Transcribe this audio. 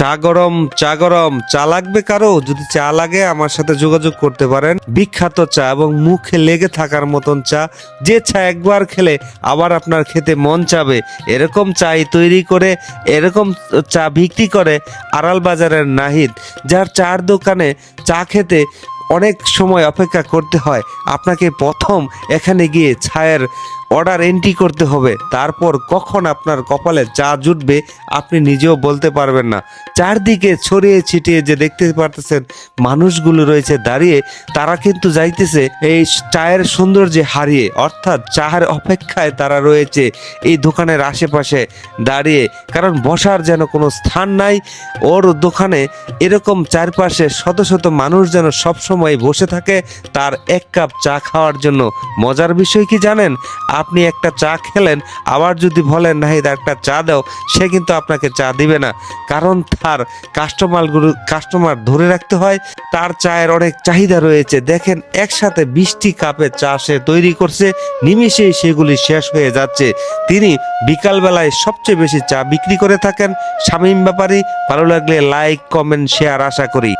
চা গরম চা গরম। চা লাগবে কারও? যদি চা লাগে, আমার সাথে যোগাযোগ করতে পারেন। বিখ্যাত চা এবং মুখে লেগে থাকার মতন চা। যে চা একবার খেলে আবার আপনার খেতে মন চাবে। এরকম চাই তৈরি করে, এরকম চা বিক্রি করে আড়াল বাজারের নাহিদ, যার চার দোকানে চা খেতে অনেক সময় অপেক্ষা করতে হয়। আপনাকে প্রথম এখানে গিয়ে ছায়ের অর্ডার এন্ট্রি করতে হবে। তারপর কখন আপনার কপালে চা জুটবে আপনি নিজেও বলতে পারবেন না। চারদিকে ছড়িয়ে ছিটিয়ে যে দেখতে পারতেছেন মানুষগুলো রয়েছে দাঁড়িয়ে, তারা কিন্তু যাইতেছে এই চায়ের সৌন্দর্যে হারিয়ে। অর্থাৎ চায়ের অপেক্ষায় তারা রয়েছে এই দোকানের আশেপাশে দাঁড়িয়ে। কারণ বসার যেন কোনো স্থান নাই, ওর দোকানে এরকম চারপাশে শত শত মানুষ যেন সবসময় বসে থাকে তার এক কাপ চা খাওয়ার জন্য। মজার বিষয় কি জানেন? আপনি একটা চা খেলেন, আবার যদি বলেন, নাহিদ, একটা চা দাও, সে কিন্তু আপনাকে চা দিবে না। কারণ তার কাস্টমারগুলো কাস্টমার ধরে রাখতে হয়, তার চায়ের অনেক চাহিদা রয়েছে। দেখেন, একসাথে বিশটি কাপে চা সে তৈরি করছে, নিমিষেই সেগুলি শেষ হয়ে যাচ্ছে। তিনি বিকালবেলায় সবচেয়ে বেশি চা বিক্রি করে থাকেন। শামীম ব্যাপারী, ভালো লাগলে লাইক কমেন্ট শেয়ার আশা করি।